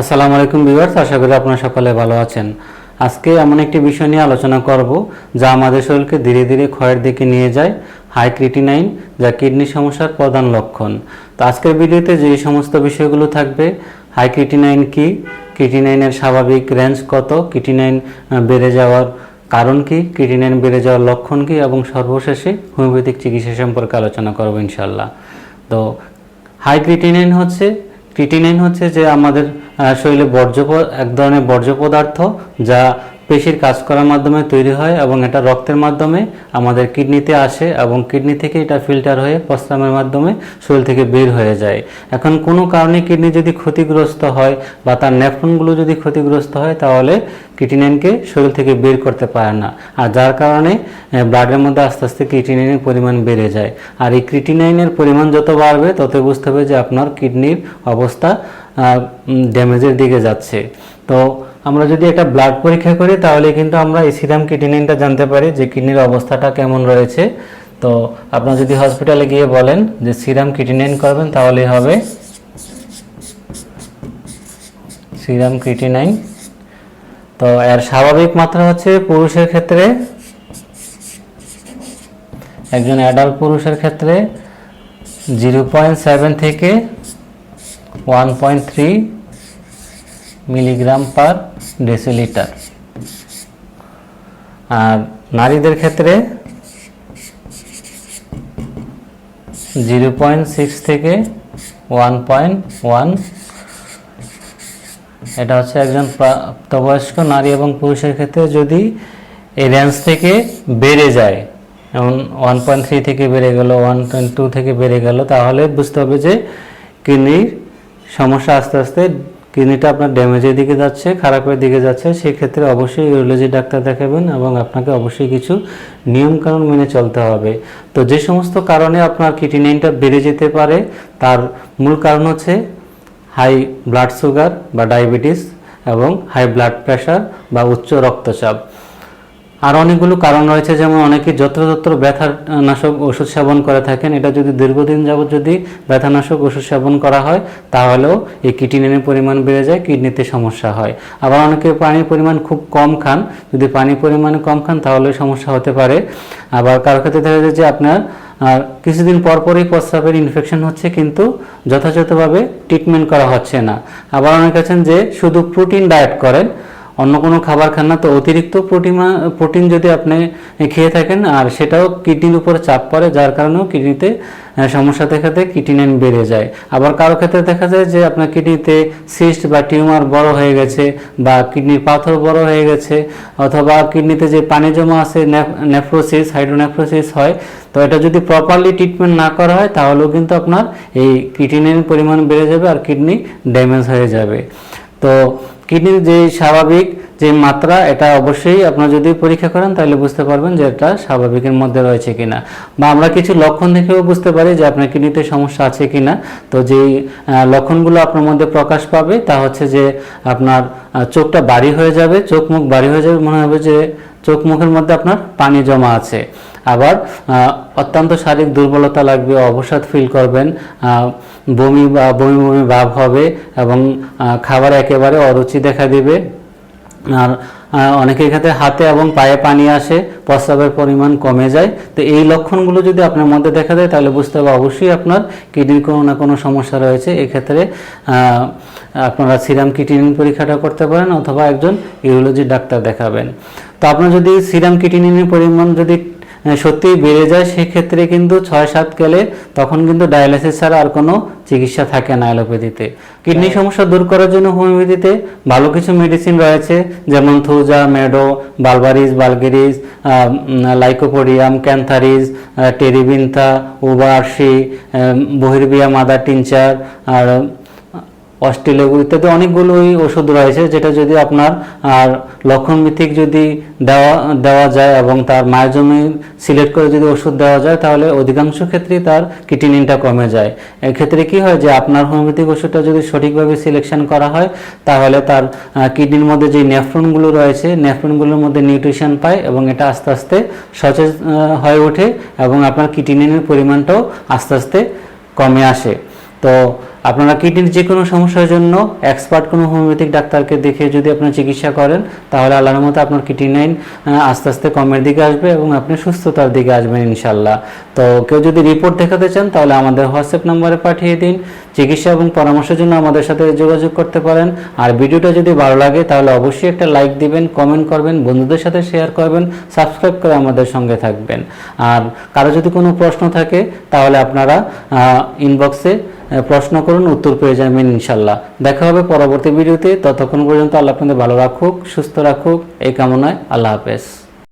আসসালামু আলাইকুম ভিউয়ার্স, আশা করি আপনারা সকলে ভালো আছেন। আজকে এমন একটি বিষয় নিয়ে আলোচনা করব, যা আমাদের শরীরকে ধীরে ধীরে ক্ষয়ের দিকে নিয়ে যায় হাই ক্রিটিনাইন যা কিডনি সমস্যার প্রধান লক্ষণ। তো আজকের ভিডিওতে যে সমস্ত বিষয়গুলো থাকবে হাই ক্রিটিনাইন কি ক্রিটিনাইনের স্বাভাবিক রেঞ্জ কত ক্রিটিনাইন বেড়ে যাওয়ার কারণ কি ক্রিটিনাইন বেড়ে যাওয়ার লক্ষণ কি, এবং সর্বশেষে হোমিওপ্যাথিক চিকিৎসা সম্পর্কে আলোচনা করব ইনশাল্লাহ তো হাই ক্রিটিনাইন হচ্ছে ক্রিটিনাইন হচ্ছে যে আমাদের শরীরে বর্জ্য এক ধরনের বর্জ্য পদার্থ যা পেশির কাজ করার মাধ্যমে তৈরি হয় এবং এটা রক্তের মাধ্যমে আমাদের কিডনিতে আসে এবং কিডনি থেকে এটা ফিল্টার হয়ে প্রস্রাবের মাধ্যমে শরীর থেকে বের হয়ে যায়। এখন কোনো কারণে কিডনি যদি ক্ষতিগ্রস্ত হয় বা তার নেফ্রনগুলো যদি ক্ষতিগ্রস্ত হয় তাহলে ক্রিটিনাইনকে শরীর থেকে বের করতে পারে না। আর যার কারণে ব্লাডের মধ্যে আস্তে আস্তে ক্রিটিনাইনের পরিমাণ বেড়ে যায়। আর এই ক্রিটিনাইনের পরিমাণ যত বাড়বে তত বুঝতে হবে যে আপনার কিডনির অবস্থা ড্যামেজের দিকে যাচ্ছে। তো আমরা যদি একটা ব্লাড পরীক্ষা করি, তাহলে কিন্তু আমরা এই সিরাম জানতে পারি যে কিডনির অবস্থাটা কেমন রয়েছে। তো আপনারা যদি হসপিটালে গিয়ে বলেন যে সিরাম কিডনিন করবেন তাহলেই হবে সিরাম ক্রিটিনাইন তো এর স্বাভাবিক মাত্রা হচ্ছে পুরুষের ক্ষেত্রে, একজন অ্যাডাল্ট পুরুষের ক্ষেত্রে জিরো পয়েন্ট সেভেন থেকে one point three milligram per decilitre আর নারীদের ক্ষেত্রে জিরো পয়েন্ট সিক্স থেকে ওয়ান পয়েন্ট ওয়ান এটা হচ্ছে একজন প্রাপ্তবয়স্ক নারী এবং পুরুষের ক্ষেত্রে যদি এই রেঞ্জ থেকে বেড়ে যায়, যেমন ওয়ান পয়েন্ট থ্রি থেকে বেড়ে গেল ওয়ান পয়েন্ট টু থেকে বেড়ে গেল, তাহলে বুঝতে হবে যে কিডনির সমস্যা আস্তে আস্তে কিডনিটা আপনার ড্যামেজের দিকে যাচ্ছে, খারাপের দিকে যাচ্ছে, সেক্ষেত্রে অবশ্যই ইউরোলজি ডাক্তার দেখাবেন এবং আপনাকে অবশ্যই কিছু নিয়মকানুন মেনে চলতে হবে। তো যে সমস্ত কারণে আপনার কিডনিটা বেড়ে যেতে পারে, তার মূল কারণ হচ্ছে হাই ব্লাড সুগার বা ডায়াবেটিস এবং হাই ব্লাড প্রেশার বা উচ্চ রক্তচাপ। আর অনেকগুলো কারণ রয়েছে, যেমন অনেকে যত্রতত্র ব্যথার নাশক ওষুধ সেবন করে থাকেন। এটা যদি দীর্ঘদিন যাবত যদি ব্যথানাশক ওষুধ সেবন করা হয়, তাহলেও এই কিডনির পরিমাণ বেড়ে যায়, কিডনিতে সমস্যা হয়। আবার অনেকে পানির পরিমাণ খুব কম খান। যদি পানির পরিমাণ কম খান, তাহলে সমস্যা হতে পারে। আবার কারও ক্ষেত্রে দেখা যায় যে আপনার আর কিছুদিন পর পরই প্রস্রাবের ইনফেকশন হচ্ছে, কিন্তু যথাযথভাবে ট্রিটমেন্ট করা হচ্ছে না। আবার অনেকে আছেন যে শুধু প্রোটিন ডায়েট করেন অন্য কোনো খাবার খান না, তো অতিরিক্ত প্রোটিন প্রোটিন যদি আপনি খেয়ে থাকেন, আর সেটাও কিডনির উপরে চাপ পড়ে, যার কারণেও কিডনিতে সমস্যা দেখাতে কিডনিন বেড়ে যায়। আবার কারও ক্ষেত্রে দেখা যায় যে আপনার কিডনিতে সিস্ট বা টিউমার বড় হয়ে গেছে, বা কিডনির পাথর বড় হয়ে গেছে, অথবা কিডনিতে যে পানি জমা আছে নেফ্রোসিস, হাইড্রোনেফ্রোসিস হয়, তো এটা যদি প্রপারলি ট্রিটমেন্ট না করা হয়, তাহলেও কিন্তু আপনার এই কিডনির পরিমাণ বেড়ে যাবে, আর কিডনি ড্যামেজ হয়ে যাবে। তো কিডনির যে স্বাভাবিক যে মাত্রা, এটা অবশ্যই আপনারা যদি পরীক্ষা করেন, তাহলে বুঝতে পারবেন যে এটা স্বাভাবিকের মধ্যে রয়েছে কিনা। বা আমরা কিছু লক্ষণ দেখেও বুঝতে পারি যে আপনার কিডনিতে সমস্যা আছে কিনা। তো যেই লক্ষণগুলো আপনার মধ্যে প্রকাশ পাবে, তা হচ্ছে যে আপনার চোখটা বাড়ি হয়ে যাবে, চোখ মুখ বাড়ি হয়ে যাবে, মনে হবে যে চোখ মুখের মধ্যে আপনার পানি জমা আছে। আবার অত্যন্ত শারীরিক দুর্বলতা লাগবে, অবসাদ ফিল করবেন বমি বা, বমি বমি ভাব হবে এবং খাবার একেবারে অরুচি দেখা দেবে। আর অনেকের ক্ষেত্রে হাতে এবং পায়ে পানি আসে, প্রস্রাবের পরিমাণ কমে যায়। তো এই লক্ষণগুলো যদি আপনার মধ্যে দেখা যায় তাহলে বুঝতে হবে অবশ্যই আপনার কিডনির কোনো না কোনো সমস্যা রয়েছে। এক্ষেত্রে আপনারা সিরাম কিডনি পরীক্ষাটা করতে পারেন অথবা একজন ইউরোলজি ডাক্তার দেখাবেন। তো আপনার যদি সিরাম কিডনির পরিমাণ যদি সত্যিই বেড়ে যায় সেক্ষেত্রে কিন্তু ছয় সাত গেলে তখন কিন্তু ডায়ালিসিস ছাড়া আর কোনো চিকিৎসা থাকে না অ্যালোপ্যাথিতে। কিডনি সমস্যা দূর করার জন্য হোমিওপ্যাথিতে ভালো কিছু মেডিসিন রয়েছে যেমন থুজা মেডো বালবারিস বালগেরিস লাইকোপোডিয়াম ক্যান্থারিস টেরিবিনথা উবারসি বহির্বিয়া মাদার টিনচার আর অস্ট্রেলিয়া ইত্যাদি অনেকগুলোই ওষুধ রয়েছে, যেটা যদি আপনার, আর লক্ষণ ভিত্তিক যদি দেওয়া দেওয়া যায় এবং তার মায়ের জন্য সিলেক্ট করে যদি ওষুধ দেওয়া যায়, তাহলে অধিকাংশ ক্ষেত্রেই তার কিটিনিনটা কমে যায়। এক্ষেত্রে কি হয় যে আপনার হোমিওপ্যাথিক ওষুধটা যদি সঠিকভাবে সিলেকশন করা হয়, তাহলে তার কিডনির মধ্যে যে নেফ্রনগুলো রয়েছে নেফ্রনগুলোর মধ্যে নিউট্রিশন পায় এবং এটা আস্তে আস্তে সচেত হয়ে ওঠে এবং আপনার কিটিনিনের পরিমাণটাও আস্তে আস্তে কমে আসে। তো আপনারা কিডনির যে কোনো সমস্যার জন্য এক্সপার্ট কোনো হোমিওপ্যাথিক ডাক্তারকে দেখে যদি আপনার চিকিৎসা করেন, তাহলে আল্লাহর মতো আপনার কিডনি নাইন আস্তে আস্তে কমের দিকে আসবে এবং আপনি সুস্থতার দিকে আসবেন ইনশাল্লাহ তো কেউ যদি রিপোর্ট দেখাতে চান, তাহলে আমাদের হোয়াটসঅ্যাপ নাম্বারে পাঠিয়ে দিন। চিকিৎসা এবং পরামর্শের জন্য আমাদের সাথে যোগাযোগ করতে পারেন। আর ভিডিওটা যদি ভালো লাগে, তাহলে অবশ্যই একটা লাইক দিবেন কমেন্ট করবেন, বন্ধুদের সাথে শেয়ার করবেন সাবস্ক্রাইব করে আমাদের সঙ্গে থাকবেন। আর কারও যদি কোনো প্রশ্ন থাকে, তাহলে আপনারা ইনবক্সে প্রশ্ন করুন, উত্তর পেয়ে যাবেন ইনশাল্লাহ। দেখা হবে পরবর্তী ভিডিওতে। ততক্ষণ পর্যন্ত আল্লাহ আপনাদের ভালো রাখুক, সুস্থ রাখুক। এই কামনায় আল্লাহ হাফেজ।